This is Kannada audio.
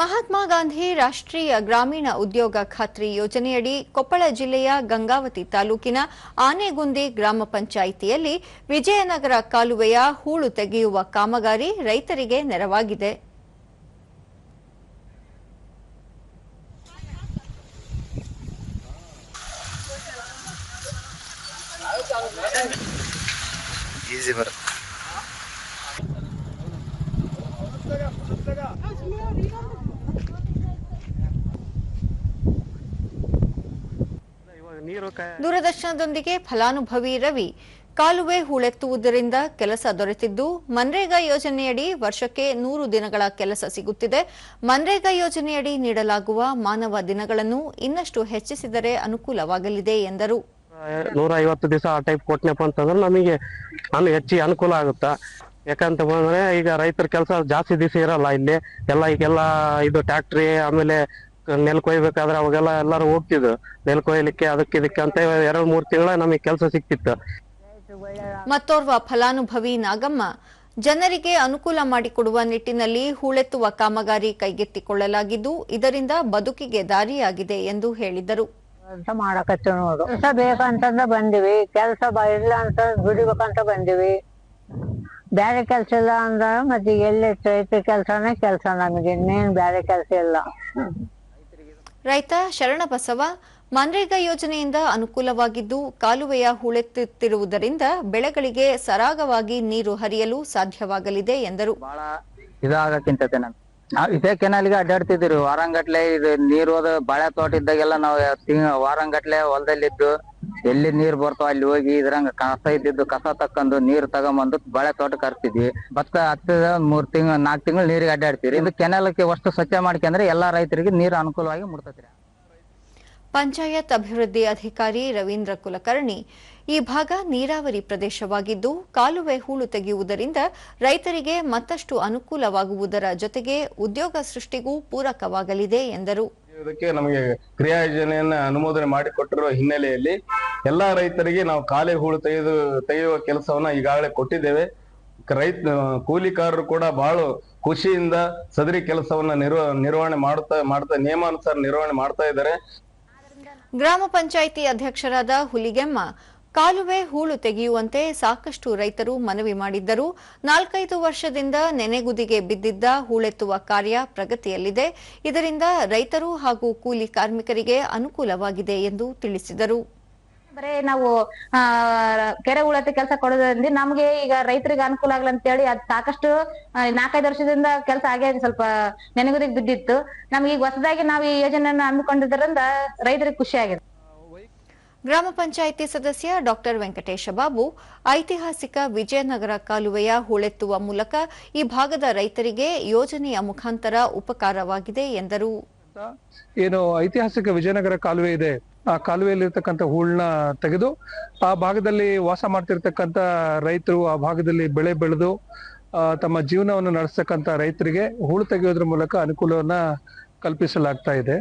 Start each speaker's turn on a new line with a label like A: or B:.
A: ಮಹಾತ್ಮ ಗಾಂಧಿ ರಾಷ್ಟ್ರೀಯ ಗ್ರಾಮೀಣ ಉದ್ಯೋಗ ಖಾತ್ರಿ ಯೋಜನೆಯಡಿ ಕೊಪ್ಪಳ ಜಿಲ್ಲೆಯ ಗಂಗಾವತಿ ತಾಲೂಕಿನ ಆನೆಗುಂದಿ ಗ್ರಾಮ ಪಂಚಾಯಿತಿಯಲ್ಲಿ ವಿಜಯನಗರ ಕಾಲುವೆಯ ಹೂಳು ತೆಗೆಯುವ ಕಾಮಗಾರಿ ರೈತರಿಗೆ ನೆರವಾಗಿದೆ ದೂರದರ್ಶನದೊಂದಿಗೆ ಫಲಾನುಭವಿ ರವಿ ಕಾಲುವೆ ಹೂಳೆತ್ತುವುದರಿಂದ ಕೆಲಸ ದೊರೆತಿದ್ದು ಮನ್ರೇಗಾ ಯೋಜನೆಯಡಿ ವರ್ಷಕ್ಕೆ ನೂರು ದಿನಗಳ ಕೆಲಸ ಸಿಗುತ್ತಿದೆ ಮನ್ರೇಗಾ ಯೋಜನೆಯಡಿ ನೀಡಲಾಗುವ ಮಾನವ ದಿನಗಳನ್ನು ಇನ್ನಷ್ಟು ಹೆಚ್ಚಿಸಿದರೆ ಅನುಕೂಲವಾಗಲಿದೆ ಎಂದರು
B: ನೂರ ಐವತ್ತು ದಿವಸ ಆ ಟೈಪ್ ಕೊಟ್ನಪ್ಪ ಅಂತಂದ್ರೆ ನಮಗೆ ಅನು ಹೆಚ್ಚಿ ಅನುಕೂಲ ಆಗುತ್ತಾ ಯಾಕಂತ ಬಂದ್ರೆ ಈಗ ರೈತರ ಕೆಲಸ ಜಾಸ್ತಿ ದಿವಸ ಇರಲ್ಲ ಇಲ್ಲಿ ಎಲ್ಲ ಈಗೆಲ್ಲ ಇದು ಟ್ಯಾಕ್ಟ್ರಿ ಆಮೇಲೆ ನೆಲ್ ಕೊಯ್ಬೇಕಾದ್ರೆ ಅವಾಗೆಲ್ಲ ಎಲ್ಲರೂ ಹೋಗ್ತಿದ್ರು ನೆಲ್ ಕೊಯ್ಲಿಕ್ಕೆ ಅದಕ್ಕೆ ಇದಕ್ಕೆ ಅಂತ ಎರಡು ಮೂರು ತಿಂಗಳ ನಮಗೆ ಕೆಲಸ ಸಿಕ್ತಿತ್ತು
A: ಮತ್ತೋರ್ವ ಫಲಾನುಭವಿ ನಾಗಮ್ಮ ಜನರಿಗೆ ಅನುಕೂಲ ಮಾಡಿಕೊಡುವ ನಿಟ್ಟಿನಲ್ಲಿ ಹೂಳೆತ್ತುವ ಕಾಮಗಾರಿ ಕೈಗೆತ್ತಿಕೊಳ್ಳಲಾಗಿದ್ದು ಇದರಿಂದ ಬದುಕಿಗೆ ದಾರಿಯಾಗಿದೆ ಎಂದು ಹೇಳಿದರು
C: ನೋಡು ಕೆಲಸ ಬೇಕಂತಂದ ಬಂದಿವಿ ಕೆಲಸ ಇಲ್ಲ ಅಂತ ದುಡಿಬೇಕಂತ ಬಂದಿವಿ ಬೇರೆ ಕೆಲಸ ಇಲ್ಲ ಅಂದ್ರೆ ಮತ್ತೆ ಎಲ್ಲಿ ಕೆಲಸನೇ ಕೆಲಸ ನಮಗೆ ಇನ್ನೇನು ಬೇರೆ ಕೆಲಸ ಇಲ್ಲ
A: ರೈತ ಶರಣ ಬಸವ ಮನ್ರೇಗಾ ಯೋಜನೆಯಿಂದ ಅನುಕೂಲವಾಗಿದ್ದು ಕಾಲುವೆಯ ಹುಳೆತ್ತಿರುವುದರಿಂದ ಬೆಳೆಗಳಿಗೆ ಸರಾಗವಾಗಿ ನೀರು ಹರಿಯಲು ಸಾಧ್ಯವಾಗಲಿದೆ ಎಂದರು
D: ಬಹಳ ನಾವು ಇದೇ ಕೆನಾಲ್ಗೆ ಅಡ್ಡಾಡ್ತಿದ್ದೀವಿ ವಾರಂಗಟ್ಲೆ ಇದು ನೀರು ಬಾಳೆ ತೋಟ ಇದ್ದಾಗೆಲ್ಲ ನಾವು ವಾರಂಗಟ್ಲೆ ಹೊಲದಲ್ಲಿದ್ದು ಎಲ್ಲಿ ನೀರ್ ಬರ್ತಾವ ಅಲ್ಲಿ ಹೋಗಿ ಇದ್ರಂಗ ಕಸ ಇದ್ದಿದ್ದು ಕಸ ತಕ್ಕೊಂಡು ನೀರ್ ತಗೊಂಬಂದು ಬಳೆ ತೋಟ ಕರ್ತಿದ್ವಿ ಭತ್ತ ಹತ್ತದ ಒಂದ್ ಮೂರ್ ತಿಂಗಳ ನಾಲ್ಕ್ ತಿಂಗಳು ನೀರಿಗೆ ಅಡ್ಡಾಡ್ತೀರಿ ಇದು ಕೆನಲಕ್ಕೆ ವಸ್ತು ಸ್ವಚ್ಛ ಮಾಡ್ಕೊಂಡ್ರೆ ಎಲ್ಲಾ ರೈತರಿಗೆ ನೀರು ಅನುಕೂಲವಾಗಿ ಮುಡ್ತೈತ್ರಿ
A: ಪಂಚಾಯತ್ ಅಭಿವೃದ್ಧಿ ಅಧಿಕಾರಿ ರವೀಂದ್ರ ಕುಲಕರ್ಣಿ ಈ ಭಾಗ ನೀರಾವರಿ ಪ್ರದೇಶವಾಗಿದ್ದು ಕಾಲುವೆ ಹೂಳು ತೆಗೆಯುವುದರಿಂದ ರೈತರಿಗೆ ಮತ್ತಷ್ಟು ಅನುಕೂಲವಾಗುವುದರ ಜೊತೆಗೆ ಉದ್ಯೋಗ ಸೃಷ್ಟಿಗೂ ಪೂರಕವಾಗಲಿದೆ ಎಂದರು
B: ನಮಗೆ ಕ್ರಿಯಾ ಯೋಜನೆಯನ್ನು ಅನುಮೋದನೆ ಮಾಡಿಕೊಟ್ಟಿರುವ ಹಿನ್ನೆಲೆಯಲ್ಲಿ ಎಲ್ಲಾ ರೈತರಿಗೆ ನಾವು ಕಾಲೆ ಹೂಳು ತೆಗೆದು ತೆಗೆಯುವ ಕೆಲಸವನ್ನ ಈಗಾಗಲೇ ಕೊಟ್ಟಿದ್ದೇವೆ ರೈತ ಕೂಲಿಕಾರರು ಕೂಡ ಬಹಳ ಖುಷಿಯಿಂದ ಸದರಿ ಕೆಲಸವನ್ನ ನಿರ್ವ ನಿರ್ವಹಣೆ ಮಾಡುತ್ತಾ ಮಾಡ್ತಾ ನಿಯಮಾನುಸಾರ ನಿರ್ವಹಣೆ ಮಾಡ್ತಾ ಇದ್ದಾರೆ
A: ಗ್ರಾಮ ಪಂಚಾಯಿತಿ ಅಧ್ಯಕ್ಷರಾದ ಹುಲಿಗೆಮ್ಮ ಕಾಲುವೆ ಹೂಳು ತೆಗೆಯುವಂತೆ ಸಾಕಷ್ಟು ರೈತರು ಮನವಿ ಮಾಡಿದ್ದರು ನಾಲ್ಕೈದು ವರ್ಷದಿಂದ ನೆನೆಗುದಿಗೆ ಬಿದ್ದಿದ್ದ ಹೂಳೆತ್ತುವ ಕಾರ್ಯ ಪ್ರಗತಿಯಲ್ಲಿದೆ ಇದರಿಂದ ರೈತರು ಹಾಗೂ ಕೂಲಿ ಕಾರ್ಮಿಕರಿಗೆ ಅನುಕೂಲವಾಗಿದೆ ಎಂದು ತಿಳಿಸಿದರು
E: ಬರೇ ನಾವು ಆ ಕೆರೆ ಉಳತೆ ಕೆಲಸ ಕೊಡೋದ್ರಿಂದ ನಮ್ಗೆ ಈಗ ರೈತರಿಗೆ ಅನುಕೂಲ ಆಗ್ಲಿ ಅಂತ ಹೇಳಿ ಅದ್ ಸಾಕಷ್ಟು ನಾಲ್ಕೈದು ವರ್ಷದಿಂದ ಕೆಲಸ ಆಗೇ ಸ್ವಲ್ಪ ನೆನಗುದಿಗೆ ಬಿದ್ದಿತ್ತು ನಮ್ಗೆ ಈಗ ಹೊಸದಾಗಿ ನಾವು ಈ ಯೋಜನೆಯನ್ನ ಹಮ್ಮಿಕೊಂಡಿದ್ರಿಂದ ರೈತರಿಗೆ ಖುಷಿ ಆಗಿದೆ
A: ಗ್ರಾಮ ಪಂಚಾಯಿತಿ ಸದಸ್ಯ ಡಾಕ್ಟರ್ ವೆಂಕಟೇಶ ಬಾಬು ಐತಿಹಾಸಿಕ ವಿಜಯನಗರ ಕಾಲುವೆಯ ಹೂಳೆತ್ತುವ ಮೂಲಕ ಈ ಭಾಗದ ರೈತರಿಗೆ ಯೋಜನೆಯ ಮುಖಾಂತರ ಉಪಕಾರವಾಗಿದೆ ಎಂದರು
F: ಏನು ಐತಿಹಾಸಿಕ ವಿಜಯನಗರ ಕಾಲುವೆ ಇದೆ ಆ ಕಾಲುವೆಯಲ್ಲಿರ್ತಕ್ಕಂಥ ಹೂಳನ್ನ ತೆಗೆದು ಆ ಭಾಗದಲ್ಲಿ ವಾಸ ಮಾಡ್ತಿರ್ತಕ್ಕಂಥ ರೈತರು ಆ ಭಾಗದಲ್ಲಿ ಬೆಳೆ ಬೆಳೆದು ತಮ್ಮ ಜೀವನವನ್ನು ನಡೆಸ್ತಕ್ಕಂಥ ರೈತರಿಗೆ ಹೂಳು ತೆಗೆಯೋದ್ರ ಮೂಲಕ ಅನುಕೂಲವನ್ನ ಕಲ್ಪಿಸಲಾಗ್ತಾ ಇದೆ